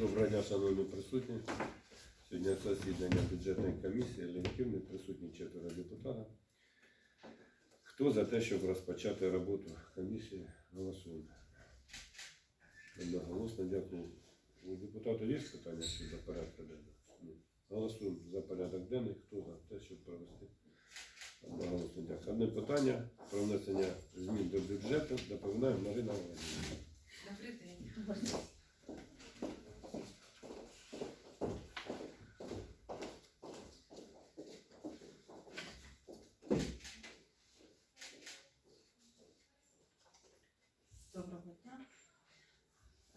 Доброго дня, шановні присутні. Сьогодні засідання бюджетної комісії, легітимні присутні четверо депутатів. Хто за те, щоб розпочати роботу комісії, голосуємо. Одноголосно дякую. У депутата є питання щодо порядку денного? Голосуємо за порядок денний. Хто за те, щоб провести? Одноголосно дякую. Одне питання про внесення змін до бюджету. Доповідає Марина Володимирівна. Добрий день. Доброго дня.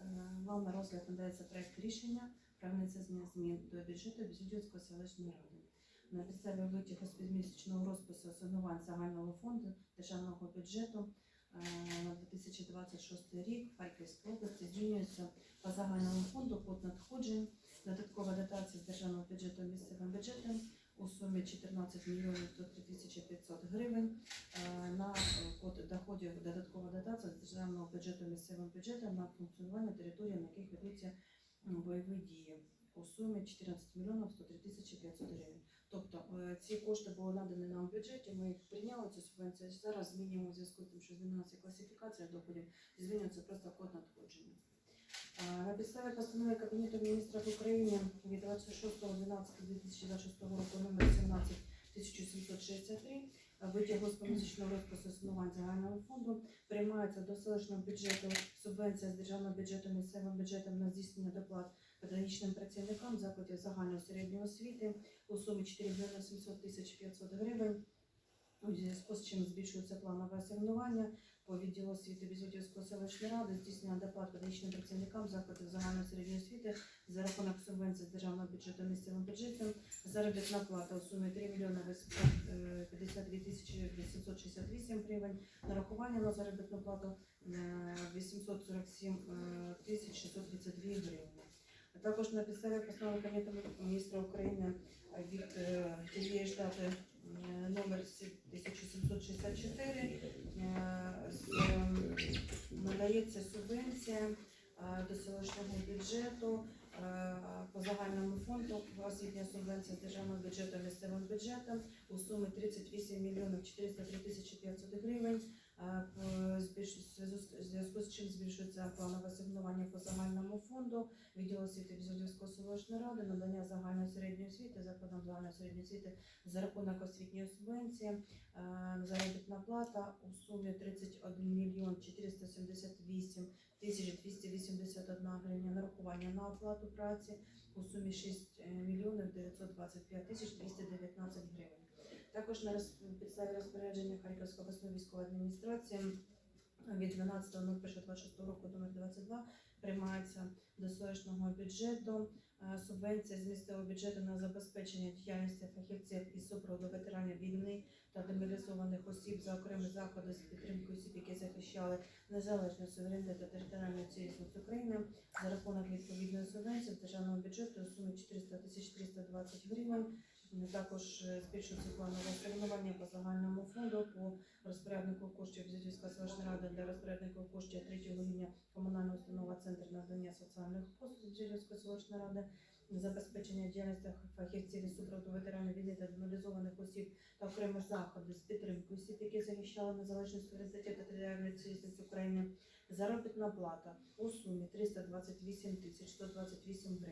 Е, Вам на розгляд надається проект рішення про внесення змін до бюджету Безюдівської селищної ради. На підставі витягу з підмісячного розпису основувань загального фонду державного бюджету е, на 2026 рік Харківській області змінюється по загальному фонду код надходжень, додаткова дотація з державного бюджету місцевим бюджетом у сумі 14 мільйонів 103 тисячі 500 гривень е, на е, код доходів додаткова дотація з державного бюджету місцевим бюджетом на функціонування територій, на яких ведуться бойові дії у сумі 14 мільйонів 103 тисячі 500 гривень. Тобто е, ці кошти були надані нам в бюджеті, ми їх прийняли, цю субвенцію. Зараз змінюємо в зв'язку з тим, що змінилася класифікація доходів, змінюється просто код надходження. На підставі постанови Кабінету міністрів України від 26.12.2026 року номер 17 1763 витягу з помісячного розпису існувань загального фонду приймається до селищного бюджету субвенція з державного бюджету місцевим бюджетом на здійснення доплат педагогічним працівникам закладів загальної середньої освіти у сумі 4 мільйони 700 тисяч 500 гривень у зв'язку з чим збільшується планове асигнування по відділу освіти Візутівської селищної ради здійснення доплат педагогічним працівникам закладів загальної середньої освіти за рахунок субвенції з державного бюджету місцевим бюджетом, заробітна плата у сумі 3 мільйони 852 е, тисячі 868 гривень, нарахування на заробітну плату е, 847 е, тисяч 632 гривень. Також на підставі постанови Кабінету міністра України від тієї штати 64 е, ем, надається субвенція е, до селищного бюджету е, по загальному фонду освітня субвенція з державного бюджету місцевим бюджетом у сумі 38 мільйонів 403 тисячі 500 гривень. Е, зв'язку з- чим збільшується планове асигнування по загальному фонду відділу освіти Візодівської селищної ради, надання загальної середньої освіти, закладам загальної середньої освіти за рахунок освітньої субвенції, е, заробітна плата у сумі 31 мільйон 478 тисяч 281 гривня, нарахування на оплату праці у сумі 6 мільйонів 925 тисяч 219 гривень. Також на підставі розпорядження Харківської обласної військової адміністрації від 12.01.26 року номер 22 приймається до селищного бюджету е, субвенція з місцевого бюджету на забезпечення діяльності фахівців із супроводу ветеранів війни та демобілізованих осіб за окремі заходи з підтримки осіб, які захищали незалежність суверенітет та територіальну цілісність України за рахунок відповідної субвенції з державного бюджету у сумі 400 тисяч 320 гривень. Також е, збільшується планове асигнування по загальному фонду по розпоряднику коштів Зюзівська селищна рада для розпорядників коштів третього рівня комунальна установа Центр надання соціальних послуг Зюзівської селищної ради, забезпечення діяльності фахівців із супроводу ветеранів війни та демобілізованих осіб та окремі заходи з підтримки осіб, які захищали незалежність суверенітет та територіальну цілісність України. Заробітна плата у сумі 328 тисяч 128 гривень.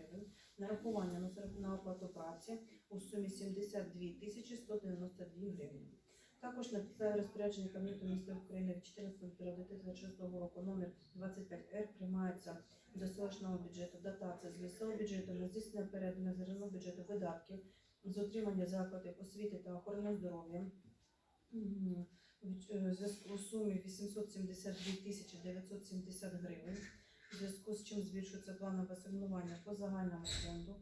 Нарахування на оплату праці у сумі 72 тисячі 192 гривні. Також на підставі розпорядження Кабінету міністрів України від 14.01.2026 року номер 25Р приймається до селищного бюджету дотація з місцевого бюджету на здійснення передання з державного бюджету видатків з утримання закладів освіти та охорони здоров'я. Е, зв'язку з сумі 872 тисячі 970 гривень, зв'язку з чим збільшується планове асигнування по загальному фонду,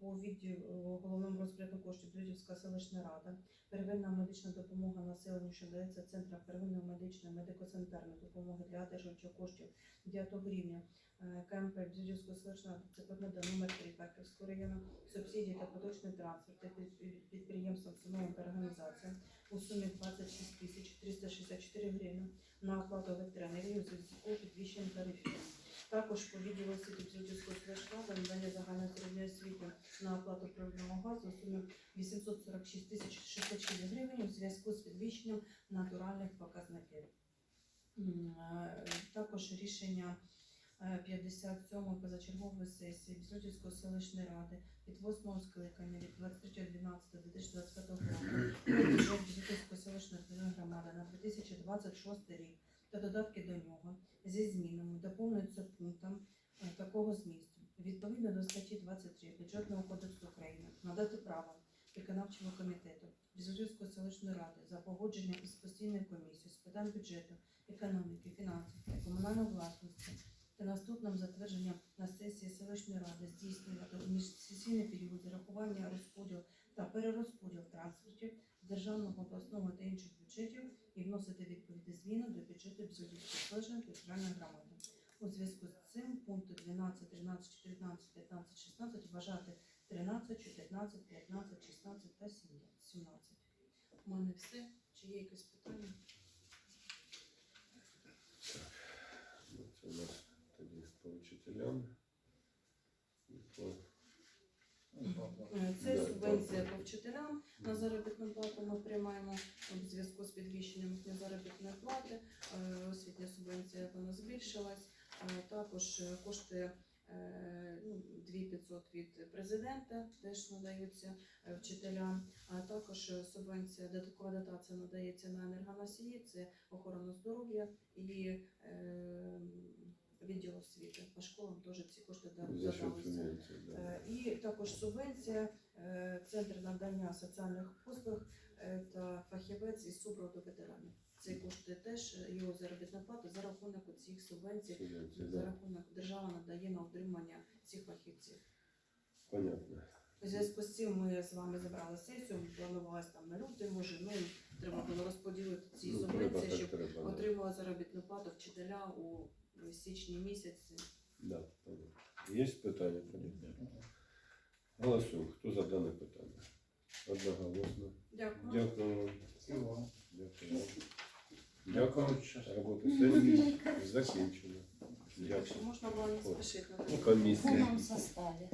по відділу головному розпорядку коштів Брюдівська селищна рада, первинна медична допомога населенню, що дається центрам первинної медичної медико-санітарної допомоги для одержувачів коштів 9 рівня е, КМП Бзюдівської селищної ради, це ПМД номер 3 Харківського району, субсидії та поточний трансфер та під- підприємствам, установам та організаціям у сумі 26 тисяч 364 гривень на оплату електроенергії у зв'язку з підвищенням тарифів. Також по відділу освіти Бзютівського селищради надання загальної середньої освіти на оплату природного газу у сумі 846 тисяч 606 гривень у зв'язку з підвищенням натуральних показників. Е, Також рішення е, 57-ї позачергової сесії Бзютівської селищної ради від 8 скликання від 23.12.2025 року бюджет Бзютівської селищної громади на 2026 рік та додатки до нього зі змінами доповнюється пунктом е, такого змісту. Відповідно до статті 23 Бюджетного кодексу України надати право виконавчого комітету Бізузівської селищної ради за погодженням із постійною комісією з питань бюджету, економіки, фінансів та комунальної власності та наступним затвердженням на сесії селищної ради здійснювати у міжсесійний період зарахування розподіл та перерозподіл транспортів з державного обласного та інших бюджетів і вносити відповідні зміни до бюджету селищної територіальної громади. У зв'язку з цим пункти 12, 13, 14, 15, 16 вважати 13, 14, 15, 16 та 17. У мене все. Чи є якісь питання? Ну, Це у нас тоді по Е, Це субвенція по вчителям на заробітну плату. Ми приймаємо в зв'язку з підвищенням заробітної плати. Е, Освітня субвенція вона збільшилась. Е, Також е, кошти е, ну, 2500 від президента теж надаються вчителям. А також субвенція, додаткова дотація надається на енергоносії, це охорона здоров'я і відділ освіти. По школам теж ці кошти додалися. Е, І також субвенція, е, центр надання соціальних послуг е, та фахівець із супроводу ветеранів. Ці кошти теж його заробітна плата за рахунок цих субвенцій, за да. рахунок держава надає на утримання цих фахівців. Понятно. У зв'язку з цим ми з вами забрали сесію, планувалось там на лютий, може, ну треба було розподілити ці Ну, треба, субвенції, так щоб треба. да. отримала заробітну плату вчителя у січні місяці. Да, понятно. Є питання? Тоді? Голосуємо. Хто за дане питання? Одноголосно. Дякую. Дякую вам. Всього. Дякую вам. Дякую. Дякую. Робота сесії закінчена. Дякую. Можна було не спішити. Комісія. В повному составі.